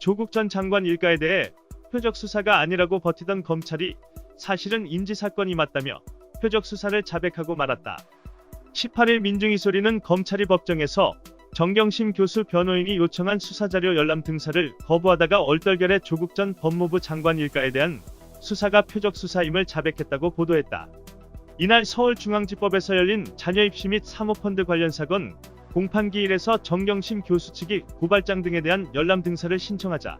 조국 전 장관 일가에 대해 표적 수사가 아니라고 버티던 검찰이 사실은 인지 사건이 맞다며 표적 수사를 자백하고 말았다. 18일 민중이 소리는 검찰이 법정에서 정경심 교수 변호인이 요청한 수사자료 열람 등사를 거부하다가 얼떨결에 조국 전 법무부 장관 일가에 대한 수사가 표적 수사임을 자백했다고 보도했다. 이날 서울중앙지법에서 열린 자녀 입시 및 사모펀드 관련 사건 공판기 일에서 정경심 교수 측이 고발장 등에 대한 열람 등사를 신청하자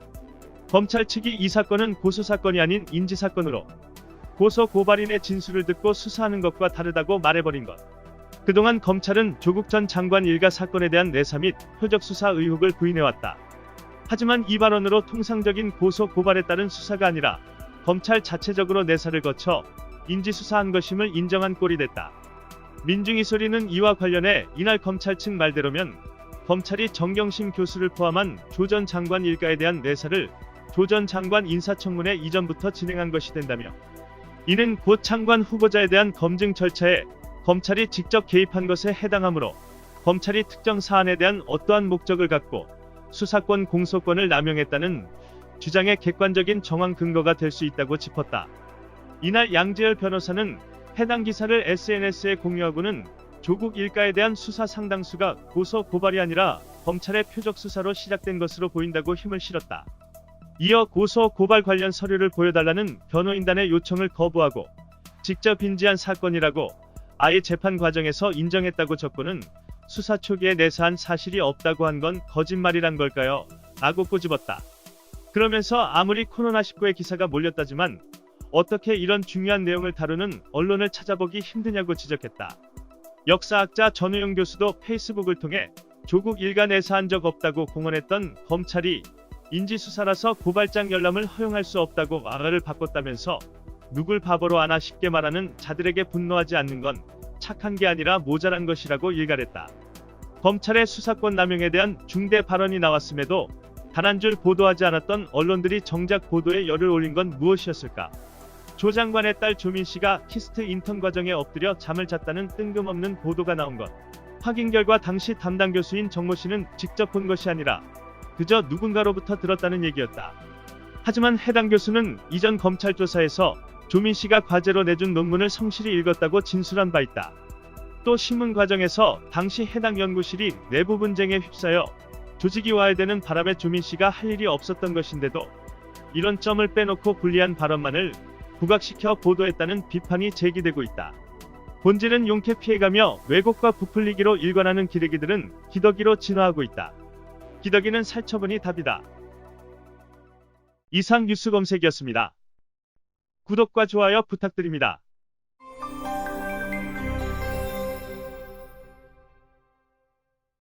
검찰 측이 이 사건은 고소 사건이 아닌 인지 사건으로 고소 고발인의 진술을 듣고 수사하는 것과 다르다고 말해버린 것. 그동안 검찰은 조국 전 장관 일가 사건에 대한 내사 및 표적 수사 의혹을 부인해왔다. 하지만 이 발언으로 통상적인 고소 고발에 따른 수사가 아니라 검찰 자체적으로 내사를 거쳐 인지 수사한 것임을 인정한 꼴이 됐다. 민중이 소리는 이와 관련해 이날 검찰 측 말대로면 검찰이 정경심 교수를 포함한 조 전 장관 일가에 대한 내사를 조 전 장관 인사청문회 이전부터 진행한 것이 된다며 이는 곧 장관 후보자에 대한 검증 절차에 검찰이 직접 개입한 것에 해당하므로 검찰이 특정 사안에 대한 어떠한 목적을 갖고 수사권 공소권을 남용했다는 주장의 객관적인 정황 근거가 될 수 있다고 짚었다. 이날 양재열 변호사는 해당 기사를 SNS에 공유하고는 조국 일가에 대한 수사 상당수가 고소 고발이 아니라 검찰의 표적 수사로 시작된 것으로 보인다고 힘을 실었다. 이어 고소 고발 관련 서류를 보여달라는 변호인단의 요청을 거부하고 직접 인지한 사건이라고 아예 재판 과정에서 인정했다고 적고는 수사 초기에 내사한 사실이 없다고 한 건 거짓말이란 걸까요? 라고 꼬집었다. 그러면서 아무리 코로나19의 기사가 몰렸다지만 어떻게 이런 중요한 내용을 다루는 언론을 찾아보기 힘드냐고 지적했다. 역사학자 전우영 교수도 페이스북을 통해 조국 일가 내사한 적 없다고 공언했던 검찰이 인지수사라서 고발장 열람을 허용할 수 없다고 말을 바꿨다면서 누굴 바보로 아나 쉽게 말하는 자들에게 분노하지 않는 건 착한 게 아니라 모자란 것이라고 일갈했다. 검찰의 수사권 남용에 대한 중대 발언이 나왔음에도 단 한 줄 보도하지 않았던 언론들이 정작 보도에 열을 올린 건 무엇이었을까? 조 장관의 딸 조민 씨가 키스트 인턴 과정에 엎드려 잠을 잤다는 뜬금없는 보도가 나온 것. 확인 결과 당시 담당 교수인 정모 씨는 직접 본 것이 아니라 그저 누군가로부터 들었다는 얘기였다. 하지만 해당 교수는 이전 검찰 조사에서 조민 씨가 과제로 내준 논문을 성실히 읽었다고 진술한 바 있다. 또 신문 과정에서 당시 해당 연구실이 내부 분쟁에 휩싸여 조직이 와해되는 바람에 조민 씨가 할 일이 없었던 것인데도 이런 점을 빼놓고 불리한 발언만을 부각시켜 보도했다는 비판이 제기되고 있다. 본질은 용케 피해가며 왜곡과 부풀리기로 일관하는 기레기들은 기덕이로 진화하고 있다. 기덕이는 살처분이 답이다. 이상 뉴스 검색이었습니다. 구독과 좋아요 부탁드립니다.